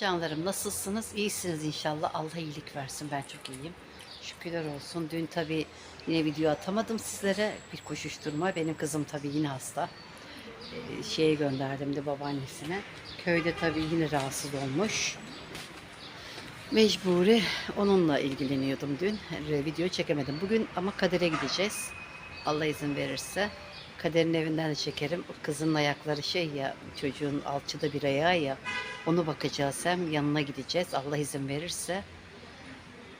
Canlarım nasılsınız? İyisiniz inşallah. Allah iyilik versin. Ben çok iyiyim. Şükürler olsun. Dün tabii yine video atamadım sizlere. Bir koşuşturma. Benim kızım tabii yine hasta. Ee, şeye gönderdim de babaannesine. Köyde tabii yine rahatsız olmuş. Mecburi onunla ilgileniyordum dün. Ee, Video çekemedim. Bugün ama kadere gideceğiz. Allah izin verirse. Kaderin evinden de çekerim. Kızın ayakları şey ya, çocuğun alçıda bir ayağı ya. Onu bakacağız hem yanına gideceğiz. Allah izin verirse.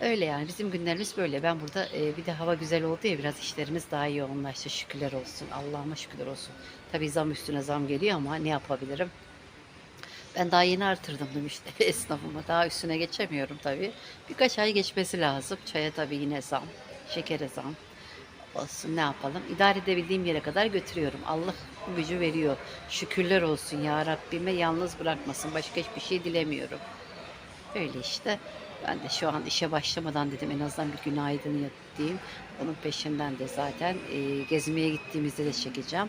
Öyle yani bizim günlerimiz böyle. Ben burada e, bir de hava güzel oldu ya biraz işlerimiz daha iyi yoğunlaştı. Şükürler olsun. Allah'ıma şükürler olsun. Tabii zam üstüne zam geliyor ama ne yapabilirim? Ben daha yeni artırdım dedim işte esnafıma. Daha üstüne geçemiyorum tabii. Birkaç ay geçmesi lazım. Çaya tabii yine zam. Şekere zam. Olsun ne yapalım. İdare edebildiğim yere kadar götürüyorum. Allah bu gücü veriyor. Şükürler olsun ya Rabbime yalnız bırakmasın. Başka hiçbir şey dilemiyorum. Öyle işte. Ben de şu an işe başlamadan dedim en azından bir günaydın diyeyim. Onun peşinden de zaten e, gezmeye gittiğimizde de çekeceğim.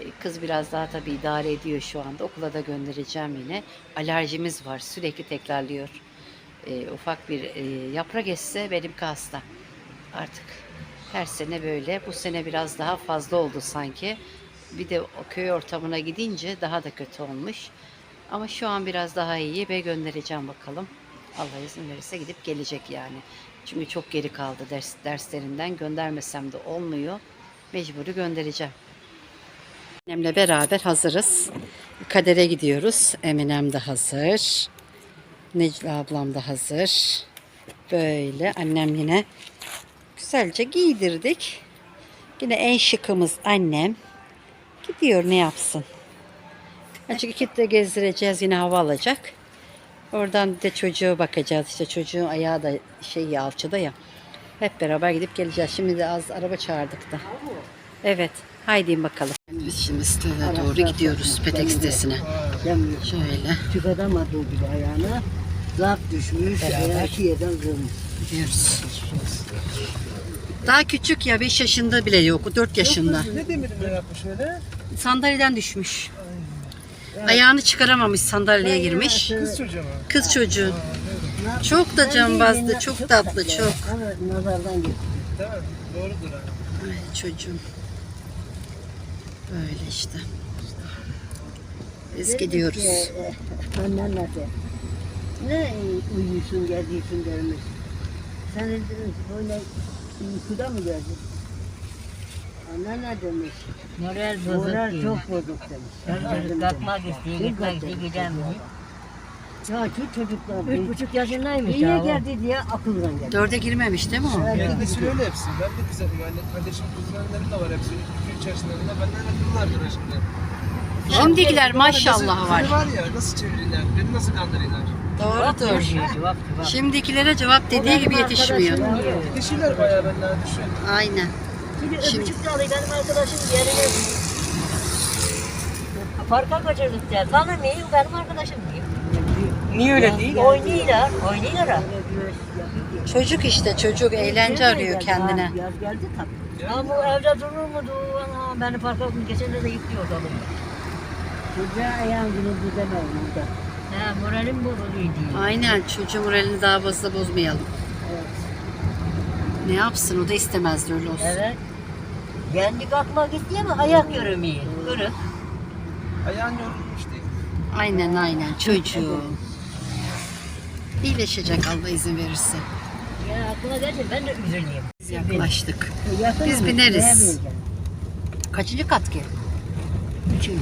E, Kız biraz daha tabii idare ediyor şu anda. Okula da göndereceğim yine. Alerjimiz var. Sürekli tekrarlıyor. E, ufak bir e, yaprak esse benimki hasta. Artık her sene böyle. Bu sene biraz daha fazla oldu sanki. Bir de o köy ortamına gidince daha da kötü olmuş. Ama şu an biraz daha iyi ve göndereceğim bakalım. Allah izin verirse gidip gelecek yani. Çünkü çok geri kaldı ders, derslerinden. Göndermesem de olmuyor. Mecburi göndereceğim. Annemle beraber hazırız. Kader'e gidiyoruz. Eminem de hazır. Necla ablam da hazır. Böyle annem yine güzelce giydirdik. Yine en şıkımız annem. Gidiyor ne yapsın. Açık iki de gezdireceğiz yine hava alacak. Oradan de çocuğa bakacağız. İşte çocuğun ayağı da şey ya, alçıda ya. Hep beraber gidip geleceğiz. Şimdi de az araba çağırdık da. Evet. Haydi bakalım. Biz şimdi siteye doğru gidiyoruz. Petek sitesine. Şöyle Çıkaramadı bile ayağına. Zap düşmüş, Beraber. ayağı şiyeden kırmış. gidiyoruz. Daha küçük ya 5 yaşında bile yok. 4 yaşında. Ne demirle yapmış öyle? Sandalyeden düşmüş. Ayağını çıkaramamış sandalyeye girmiş. Kız çocuğu mu? Kız çocuğu. Çok da cambazdı, çok tatlı, çok. Evet, nazardan gitti. Doğrudur ha. Ay çocuğum. Böyle işte. Biz gidiyoruz. E, Annen nasıl? Ne uyuyorsun, geziyorsun dermiş. Sen de demiş, böyle uykuda mı geldin? Annen ne demiş? Moral bozuk Moral değil. çok bozuk demiş. Çocuk kalkmak istiyor, gitmek istiyor, gidemiyor. Ya şu çocuklar Üç buçuk yaşındaymış niye ya. o. geldi diye akıldan geldi. Dörde girmemiş değil mi o? Benim nesil öyle hepsi. Ben de kızarım yani. Kardeşim kuzenlerim de var hepsi. 2-3 yaşlarında. Benden akıllılardır şimdi. Şimdikiler maşallah var. Nasıl, var ya nasıl çevirirler, beni nasıl kandırırlar. Doğrudur. Şimdikilere cevap dediği gibi yetişmiyor. Yetişirler bayağı benden düşün. Aynen. Şimdi Şimdi- öpücük de alıyor benim arkadaşım yerine. Parka kaçırdık diye. Tanımıyor, benim arkadaşım diyor. Niye öyle değil? Oynuyorlar, oynuyorlar. Çocuk işte çocuk eğlence arıyor kendine. Yaz geldi tabii. Ya bu evde durur mu dur? Ana, beni parka geçen de yüklüyor adamı. Çocuğa ayağın günü düzemeyin burada. He, moralim bozuluyor diyor. Aynen çocuğun moralini daha fazla bozmayalım. Ne yapsın o da istemezdi öyle olsun. Evet. Kendi kalkmak istiyor ama ayak yürümüyor. Kırık. Ayağın yorulmuş değil. Aynen aynen çocuğu. İyileşecek Allah izin verirse. Ya aklıma geldi ben de üzülüyorum. Biz yaklaştık. Yakın Biz mı? bineriz. Bineceksin? Kaçıncı kat ki? Üçüncü.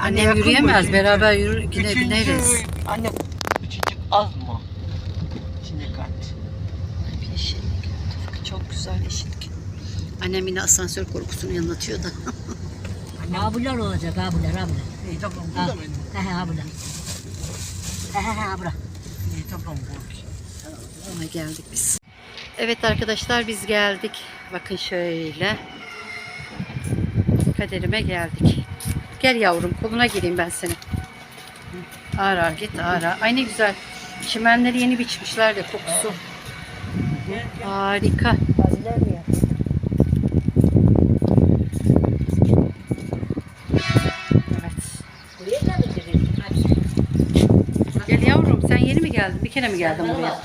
Annem yakın yürüyemez. mı? Beraber yürü, yine bineriz. Anne üçüncü az mı? Üçüncü kat. Yeşillik. Tıpkı çok güzel yeşillik. Annem yine asansör korkusunu yanıltıyor da. Abiler olacak abiler abiler. İyi tamam Ha. burada mı? He he abiler. He he he abiler. İyi tamam bu. Ama geldik biz. Evet arkadaşlar biz geldik. Bakın şöyle. Kaderime geldik. Gel yavrum koluna gireyim ben seni. Ağır ağır git ağır ağır. Ay ne güzel. Çimenleri yeni biçmişler de kokusu. Harika. Evet. Gel yavrum. sen yeni mi geldin? Bir kere mi geldin buraya?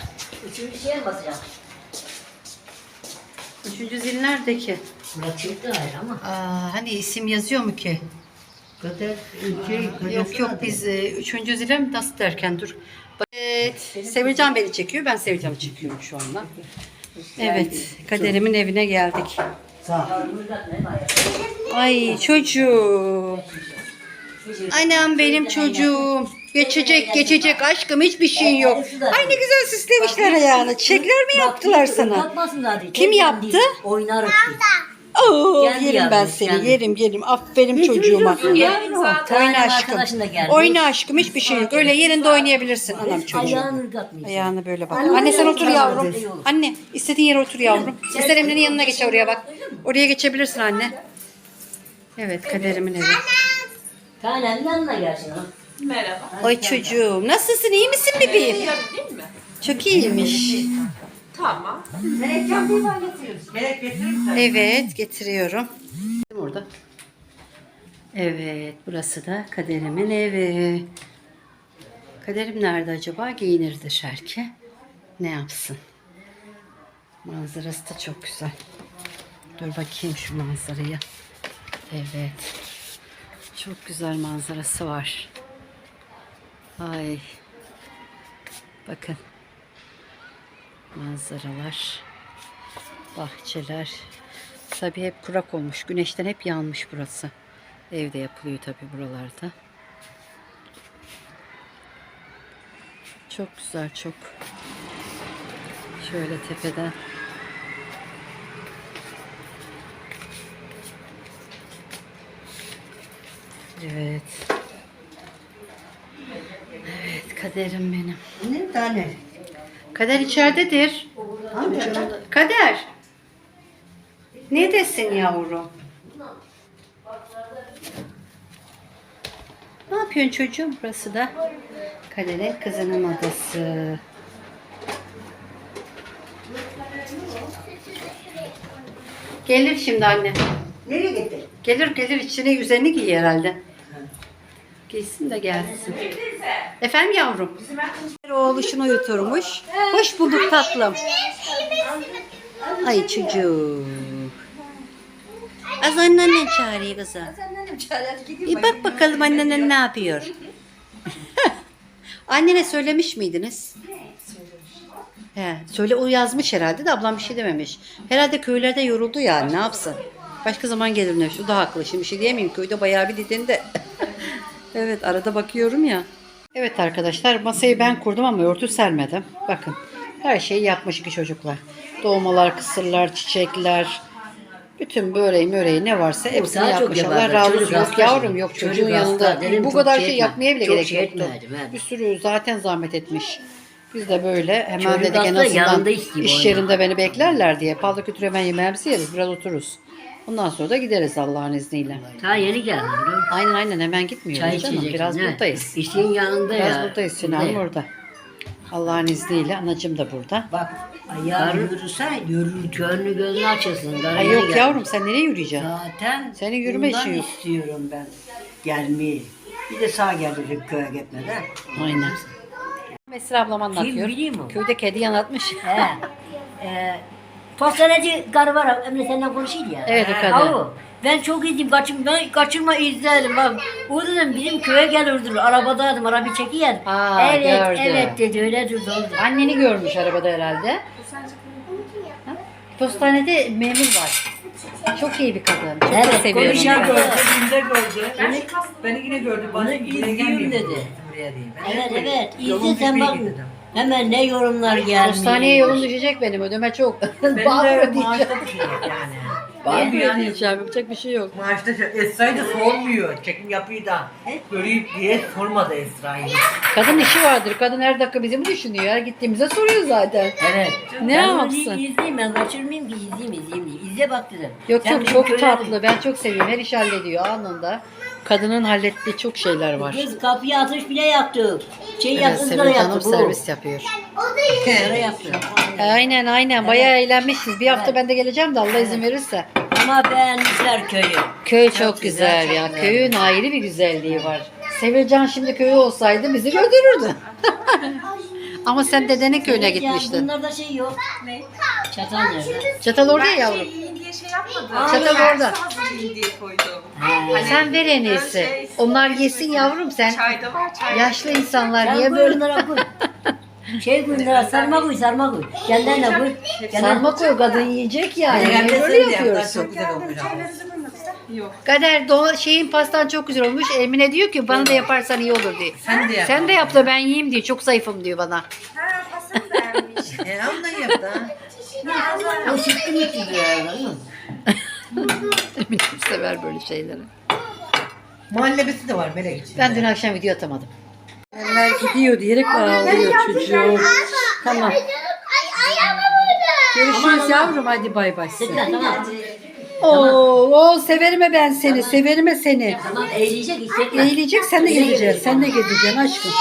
Üçüncü şeye basacağım? Üçüncü zil nerede ki? Çıktı hayır ama. Aa, hani isim yazıyor mu ki? Kader ülke Yok yok biz e, üçüncü zile mi nasıl derken dur. Evet, Sevilcan beni çekiyor. Ben Sevilcan'ı çekiyorum şu anda. Evet, kaderimin evine geldik. Sağ. Ay çocuğum. Anam benim çocuğum. Geçecek geçecek aşkım hiçbir şeyin yok. Ay ne güzel süslemişler ayağını. Çiçekler mi yaptılar sana? Zaten. Kim yaptı? Oynarız biz. Oo, Geldi yerim ben yavrum, seni geldi. yerim yerim. Aferin çocuğuma. Oyna aşkım. geldi. Oyna aşkım hiçbir şey yok. Öyle yerinde oynayabilirsin anam çocuğum. Ayağını ırgatmayacak. Ayağını böyle bak. Anne sen otur yavrum. Anne istediğin yere otur yavrum. İster Emre'nin yanına geç oraya bak. Oraya geçebilirsin anne. Evet kaderimin evi. Tanem yanına gelsin ha. Ay çocuğum nasılsın iyi misin bebeğim? Değil mi? Çok iyiymiş. Tamam. Evet getiriyorum. Orada. Evet burası da kaderimin evi. Kaderim nerede acaba? Giyinir dışarı Ne yapsın? Manzarası da çok güzel. Dur bakayım şu manzaraya. Evet. Çok güzel manzarası var. Ay. Bakın. Manzaralar. Bahçeler. Tabii hep kurak olmuş. Güneşten hep yanmış burası. Evde yapılıyor tabii buralarda. Çok güzel çok. Şöyle tepeden. Evet. Evet kaderim benim. Ne tane? Kader içeridedir. Kader. Ne desin yavrum? Ne yapıyorsun çocuğum? Burası da Kader'in kızının odası. Gelir şimdi anne. Nereye gitti? Gelir gelir içine üzerini giy herhalde. Giysin de gelsin. Efendim yavrum? Oğluşunu uyuturmuş. Hoş bulduk tatlım. Ay çocuğum. Az anneannen çağırıyor kızım. Bir bak bakalım anneannen ne yapıyor. Annene söylemiş miydiniz? He, söyle o yazmış herhalde de ablam bir şey dememiş. Herhalde köylerde yoruldu yani ne yapsın? Başka zaman gelirler. Şu da haklı. Şimdi bir şey diyemeyeyim. Köyde bayağı bir didin de. evet arada bakıyorum ya. Evet arkadaşlar masayı ben kurdum ama örtü sermedim. Bakın her şeyi yapmış ki çocuklar. Doğmalar, kısırlar, çiçekler. Bütün böreği möreği ne varsa hepsini daha çok yapmış. Allah yaparlar. razı Çocuk olsun. Yok hasta yavrum şimdi. yok Çocuk çocuğun hasta. yanında. Dedim Bu çok kadar şey şey etme. yapmaya bile Çok gerek şey yoktu. etmedim, evet. Bir sürü zaten zahmet etmiş. Biz de böyle hemen Çocuk dedik en hasta, azından yanında isteyeyim iş yerinde beni beklerler diye. Palda kütüre hemen yemeğimizi yeriz biraz otururuz. Ondan sonra da gideriz Allah'ın izniyle. Ta yeni geldim? Aynen aynen hemen gitmiyoruz Çay canım. içeceksin. Biraz evet. buradayız. İşin yanında Biraz ya. buradayız. Sinan burada. Allah'ın izniyle anacım da burada. Bak ayağını yürürsen yürür. Gönlü gözünü açılsın. Ay yok yavrum sen nereye yürüyeceksin? Zaten Senin yürüme bundan işin yok. istiyorum ben gelmeyi. Bir de sağ geldik köye gitmeden. Aynen. Mesra ablam anlatıyor. bileyim o? Köyde kedi yanatmış. He. Ee, postaneci karı var. Emre senden konuşuydu ya. Evet, o kadın. Avu, Ben çok iyiydim. Kaçım, ben kaçırma izledim. Bak, o dedim bizim köye gelirdi. Arabadaydım. Arabayı çekiyen. Aa, evet, gördü. evet dedi. Öyle durdu. Anneni görmüş arabada herhalde. Ha? Postanede memur var. Çok iyi bir kadın. Çok da Evet, seviyorum. konuşan ben. gördü. Binde gördü. Beni yine gördü. Onu Bana izliyorum dedi. Buraya değil. Evet evet. Yolun İzle sen düşmeye bak. gidelim. Hemen ne yorumlar gelmiş. Postaneye yolun düşecek benim ödeme çok. Benim de Bağırıyor diyeceğim. maaşta bir şey yok yani. Bağırıyor diyeceğim. Yapacak bir şey yok. Maaşta şey. Esra'yı da sormuyor. Çekim yapıyı da. Göreyim diye sormadı Esra'yı. Kadın işi vardır. Kadın her dakika bizi mi düşünüyor? Her gittiğimizde soruyor zaten. Evet. Ne ben onu yapsın? izleyeyim ben kaçırmayayım ki izleyeyim izleyeyim diye. İzle bak dedim. Yok Sen yok çok tatlı. Ben çok seviyorum. Her iş hallediyor anında. Kadının hallettiği çok şeyler var. Kız kapıya atış bile yaptı. Şey Evet, Sevilcan Hanım bu. servis yapıyor. Izgara yaptı. Aynen aynen. Bayağı eğlenmişiz. Bir hafta ben de geleceğim de Allah izin verirse. Ama beğenmişler köyü. Köy çok, güzel, ya. Köyün ayrı bir güzelliği var. Sevilcan şimdi köyü olsaydı bizi götürürdü. Ama sen dedenin köyüne Ya gitmiştin. bunlarda şey yok. Ne? Çatal nerede? Çatal orada ya yavrum. Yiyin diye şey yapmadım. Çatal orada. hazırlayayım diye koydum. Sen ver en iyisi. Onlar yesin yavrum sen. Çay da var çay. Yaşlı insanlar Sen niye koy böyle bunlara koy. Şey koy bunlara sarma koy sarma koy. Kendin de koy. Kendin sarma koy kadın yiyecek yani. Niye böyle yapıyorsun? Yok. Kader doğal şeyin pastan çok güzel olmuş. Emine diyor ki bana da yaparsan iyi olur diye. Sen de yap. Sen de yap da ben yiyeyim diyor. Çok zayıfım diyor bana. Ha pasını beğenmiş. E, ondan yap da. O sütlü mütlü diyor. Emine sever böyle şeyleri. Muhallebisi de var melek için. Ben dün akşam video atamadım. Eller gidiyor diyerek ağlıyor çocuğum. Tamam. Görüşürüz yavrum hadi bay bay. Tamam. Oo, oo severime ben seni, severime seni. Tamam eğleyecek işte. Eğilecek sen de geleceksin, sen de geleceksin aşkım.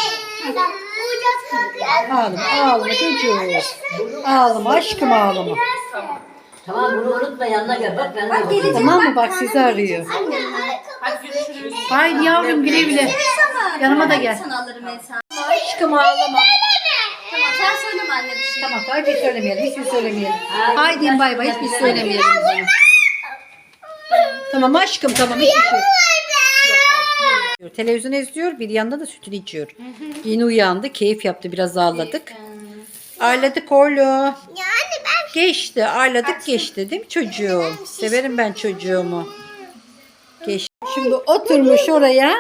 Ağlama, ağlama çocuğum. Ağlama aşkım ağlama. Tamam bunu unutma yanına gel. Bak ben de bakayım. Tamam mı bak sizi arıyor. Hadi görüşürüz. Haydi yavrum güle güle. Yanıma da gel. Sana alırım Esen. Aşkım ağlama. Tamam sen söyleme anne bir şey. Tamam haydi söylemeyelim, hiçbir söylemeyelim. Haydi bay bay, hiçbir söylemeyelim. Tamam aşkım tamam hiçbir şey. Televizyon izliyor, bir yanda da sütünü içiyor. Yeni uyandı, keyif yaptı, biraz ağladık. Ağladık oğlum. Yani ben Geçti, ağladık geçti değil mi çocuğum? Severim ben çocuğumu. Geçti. Şimdi oturmuş oraya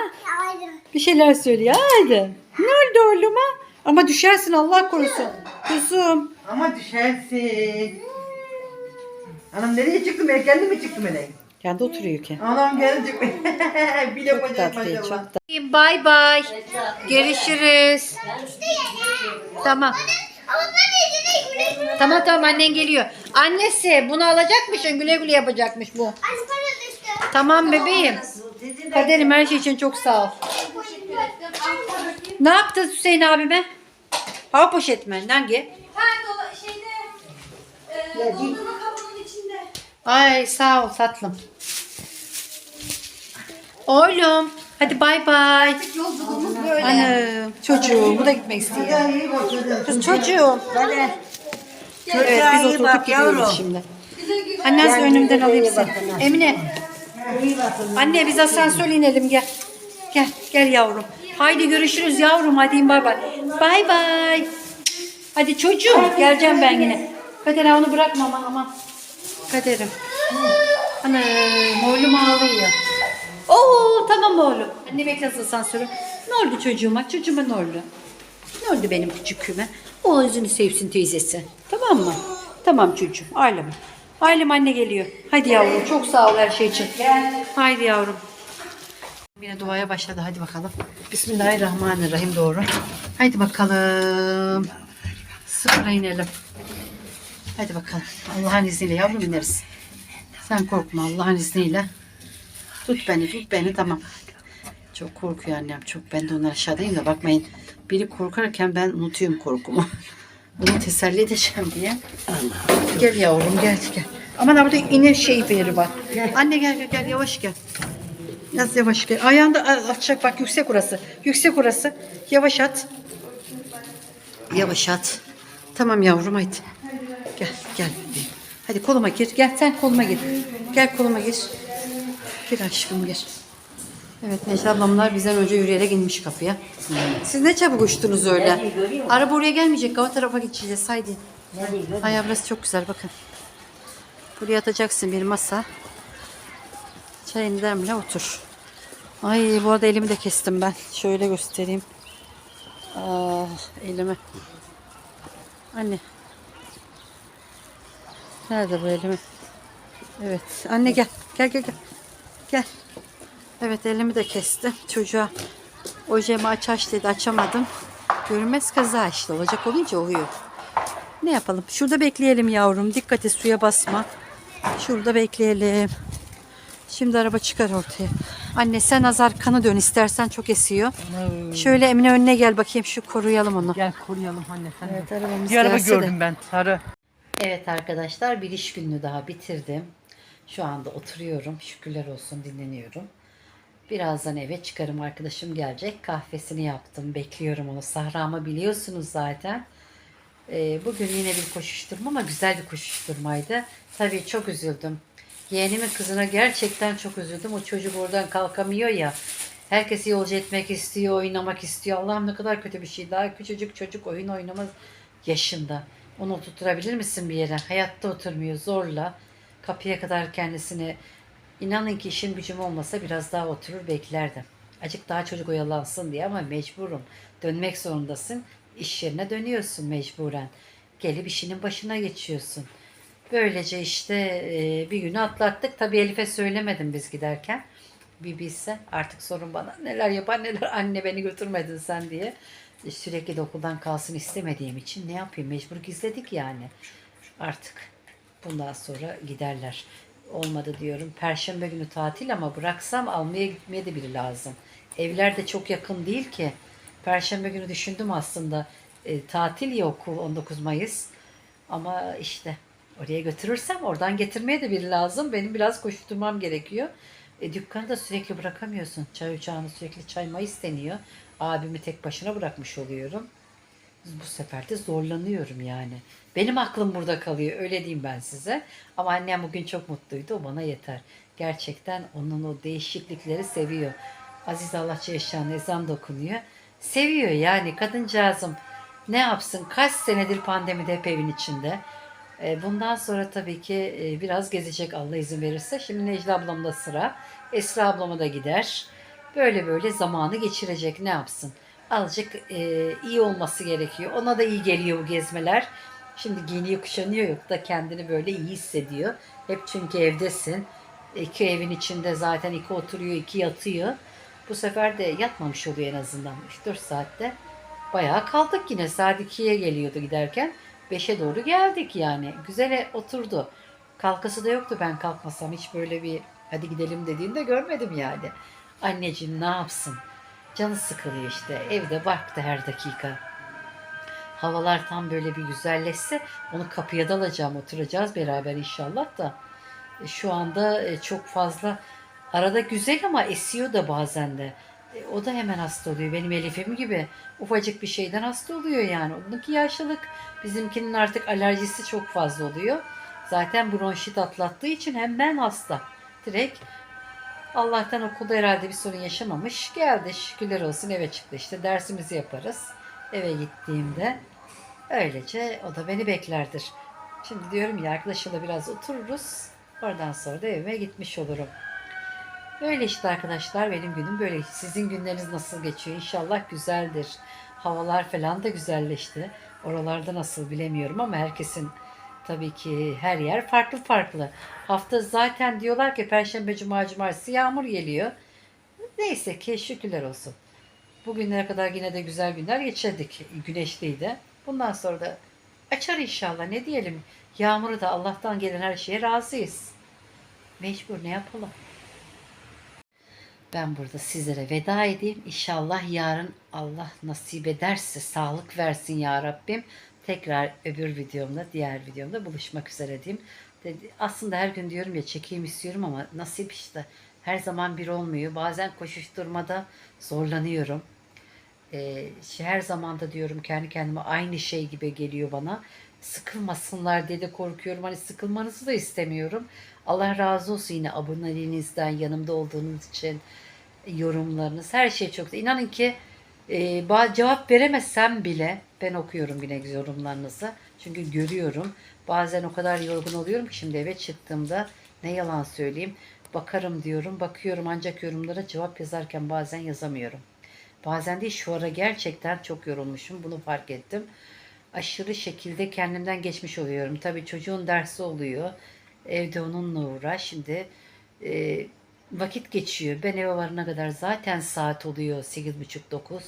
bir şeyler söylüyor. Hadi. Ne oldu oğluma? Ama düşersin Allah korusun. Kuzum. Ama düşersin. Anam nereye çıktı melek? Kendi mi çıktı melek? Kendi oturuyor ki. Anam geldi çıktı. Bir Çok tatlı, çok tatlı. Bye bye. Görüşürüz. Tamam. Tamam tamam annen geliyor. Annesi bunu alacakmışsın güle güle yapacakmış bu. Tamam bebeğim. Kaderim her şey için çok sağ ol. Ne yaptın Hüseyin abime? Hava poşet mi? Hangi? Ha dola şeyde e, içinde. Ay sağ ol tatlım. Oğlum hadi bay bay. Yolculuğumuz böyle. Anne çocuğum bu da gitmek istiyor. Kız çocuğum. Evet biz oturduk gidiyoruz şimdi. Anne az önümden alayım seni. Emine. Anne biz asansörle inelim gel. Gel gel yavrum. Haydi görüşürüz yavrum hadi bay bay. Bay bay. Hadi çocuğum geleceğim ben yine. Kader onu bırakma aman aman. Kaderim. Ana oğlum ağlıyor. Oo tamam oğlum. Anne beklesin asansörü. Ne oldu çocuğuma? Çocuğuma ne oldu? Ne oldu benim küçüküme? O yüzünü sevsin teyzesi. Tamam mı? Tamam çocuğum. Ailem. Ailem anne geliyor. Hadi yavrum. Çok sağ ol her şey için. Haydi yavrum. Yine duaya başladı. Hadi bakalım. Bismillahirrahmanirrahim doğru. Haydi bakalım. Sıfıra inelim. Hadi bakalım. Allah'ın izniyle yavrum ineriz. Sen korkma Allah'ın izniyle. Tut beni, tut beni tamam. Çok korkuyor annem çok. Ben de onlar aşağıdayım da bakmayın. Biri korkarken ben unutuyorum korkumu. Bunu teselli edeceğim diye. Gel yavrum gel gel. Aman burada ine şey yeri var. Anne gel gel gel yavaş gel. Biraz yavaş gel. Ayağında a- atacak bak yüksek orası. Yüksek orası. Yavaş at. Yavaş at. Tamam yavrum haydi. Gel. Hadi koluma gir. Gel sen koluma gir. Gel koluma gir. Gir aşkım gir. Evet Necla ablamlar bizden önce yürüyerek inmiş kapıya. Siz ne çabuk uçtunuz öyle. Araba oraya gelmeyecek. O tarafa geçeceğiz. Haydi. Ay burası çok güzel bakın. Buraya atacaksın bir masa. Çayını demle otur. Ay bu arada elimi de kestim ben. Şöyle göstereyim. Ah elimi. Anne. Nerede bu elimi? Evet. Anne gel. Gel gel gel. Gel. Evet elimi de kestim. Çocuğa ojemi aç aç dedi. Açamadım. Görünmez kaza işte. Olacak olunca oluyor. Ne yapalım? Şurada bekleyelim yavrum. Dikkat et suya basma. Şurada bekleyelim. Şimdi araba çıkar ortaya. Anne sen azar kanı dön istersen çok esiyor. Şöyle Emine önüne gel bakayım şu koruyalım onu. Gel koruyalım anne sen. Evet arabamız Bir araba gelse de. gördüm ben sarı. Evet arkadaşlar bir iş gününü daha bitirdim. Şu anda oturuyorum. Şükürler olsun dinleniyorum. Birazdan eve çıkarım. Arkadaşım gelecek. Kahvesini yaptım. Bekliyorum onu. Sahra'mı biliyorsunuz zaten. Ee, bugün yine bir koşuşturma ama güzel bir koşuşturmaydı. Tabii çok üzüldüm. Yeğenimin kızına gerçekten çok üzüldüm. O çocuk oradan kalkamıyor ya. Herkesi yolcu etmek istiyor, oynamak istiyor. Allah'ım ne kadar kötü bir şey. Daha küçücük çocuk oyun oynamaz yaşında. Onu oturtturabilir misin bir yere? Hayatta oturmuyor zorla. Kapıya kadar kendisini İnanın ki işim gücüm olmasa biraz daha oturur beklerdim. Acık daha çocuk oyalansın diye ama mecburum. Dönmek zorundasın. İş yerine dönüyorsun mecburen. Gelip işinin başına geçiyorsun. Böylece işte e, bir günü atlattık. Tabii Elif'e söylemedim biz giderken. Bir bilse artık sorun bana neler yapar neler anne beni götürmedin sen diye. Sürekli de okuldan kalsın istemediğim için ne yapayım mecbur gizledik yani. Artık bundan sonra giderler. Olmadı diyorum. Perşembe günü tatil ama bıraksam almaya gitmeye de biri lazım. Evler de çok yakın değil ki. Perşembe günü düşündüm aslında. E, tatil ya okul 19 Mayıs. Ama işte oraya götürürsem oradan getirmeye de biri lazım. Benim biraz koşturmam gerekiyor. E, dükkanı da sürekli bırakamıyorsun. Çay ocağını sürekli çayma isteniyor. Abimi tek başına bırakmış oluyorum. Bu sefer de zorlanıyorum yani. Benim aklım burada kalıyor öyle diyeyim ben size. Ama annem bugün çok mutluydu o bana yeter. Gerçekten onun o değişiklikleri seviyor. Aziz Allah Celle ezan da okunuyor. Seviyor yani kadıncağızım ne yapsın kaç senedir pandemide hep evin içinde. E, Bundan sonra tabii ki e, biraz gezecek Allah izin verirse. Şimdi Necla ablamda sıra. Esra ablama da gider. Böyle böyle zamanı geçirecek ne yapsın. Azıcık e, iyi olması gerekiyor. Ona da iyi geliyor bu gezmeler. Şimdi giyiniyor kuşanıyor yok da kendini böyle iyi hissediyor. Hep çünkü evdesin. İki evin içinde zaten iki oturuyor iki yatıyor. Bu sefer de yatmamış oluyor en azından 3-4 saatte. Bayağı kaldık yine. Saat 2'ye geliyordu giderken. 5'e doğru geldik yani. Güzele oturdu. Kalkası da yoktu ben kalkmasam. Hiç böyle bir hadi gidelim dediğinde görmedim yani. Anneciğim ne yapsın? Canı sıkılıyor işte. Evde baktı her dakika. Havalar tam böyle bir güzelleşse onu kapıya da alacağım. Oturacağız beraber inşallah da. E, Şu anda e, çok fazla arada güzel ama esiyor da bazen de. E, O da hemen hasta oluyor. Benim Elif'im gibi ufacık bir şeyden hasta oluyor yani. Onunki yaşlılık. Bizimkinin artık alerjisi çok fazla oluyor. Zaten bronşit atlattığı için hemen hasta. Direkt Allah'tan okulda herhalde bir sorun yaşamamış. Geldi şükürler olsun eve çıktı işte dersimizi yaparız. Eve gittiğimde öylece o da beni beklerdir. Şimdi diyorum ya arkadaşımla biraz otururuz. Oradan sonra da evime gitmiş olurum. Böyle işte arkadaşlar benim günüm böyle. Sizin günleriniz nasıl geçiyor? İnşallah güzeldir. Havalar falan da güzelleşti. Oralarda nasıl bilemiyorum ama herkesin tabii ki her yer farklı farklı. Hafta zaten diyorlar ki Perşembe, Cuma, Cumartesi yağmur geliyor. Neyse ki şükürler olsun. Bugünlere kadar yine de güzel günler geçirdik. Güneşliydi. Bundan sonra da açar inşallah. Ne diyelim? Yağmuru da Allah'tan gelen her şeye razıyız. Mecbur ne yapalım? Ben burada sizlere veda edeyim. İnşallah yarın Allah nasip ederse sağlık versin ya Rabbim. Tekrar öbür videomda, diğer videomda buluşmak üzere diyeyim. Dedi- Aslında her gün diyorum ya çekeyim istiyorum ama nasip işte. Her zaman bir olmuyor. Bazen koşuşturmada zorlanıyorum. Ee, şey, her zaman da diyorum kendi kendime aynı şey gibi geliyor bana. Sıkılmasınlar diye de korkuyorum. Hani sıkılmanızı da istemiyorum. Allah razı olsun yine aboneliğinizden, yanımda olduğunuz için, yorumlarınız, her şey çok. İnanın ki e, cevap veremezsem bile ben okuyorum yine yorumlarınızı. Çünkü görüyorum. Bazen o kadar yorgun oluyorum ki şimdi eve çıktığımda ne yalan söyleyeyim. Bakarım diyorum, bakıyorum ancak yorumlara cevap yazarken bazen yazamıyorum. Bazen değil şu ara gerçekten çok yorulmuşum. Bunu fark ettim. Aşırı şekilde kendimden geçmiş oluyorum. Tabii çocuğun dersi oluyor. Evde onunla uğraş. Şimdi e, vakit geçiyor. Ben eve varana kadar zaten saat oluyor 8.30-9.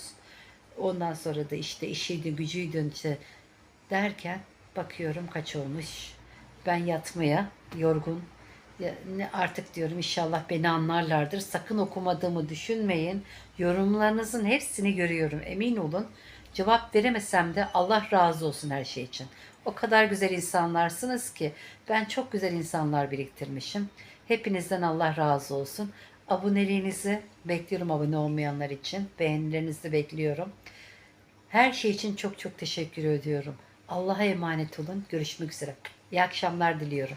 Ondan sonra da işte işiydi, gücüydü işte derken bakıyorum kaç olmuş. Ben yatmaya yorgun. Artık diyorum inşallah beni anlarlardır. Sakın okumadığımı düşünmeyin. Yorumlarınızın hepsini görüyorum. Emin olun. Cevap veremesem de Allah razı olsun her şey için. O kadar güzel insanlarsınız ki ben çok güzel insanlar biriktirmişim. Hepinizden Allah razı olsun. Aboneliğinizi bekliyorum abone olmayanlar için. Beğenilerinizi bekliyorum. Her şey için çok çok teşekkür ediyorum. Allah'a emanet olun. Görüşmek üzere. İyi akşamlar diliyorum.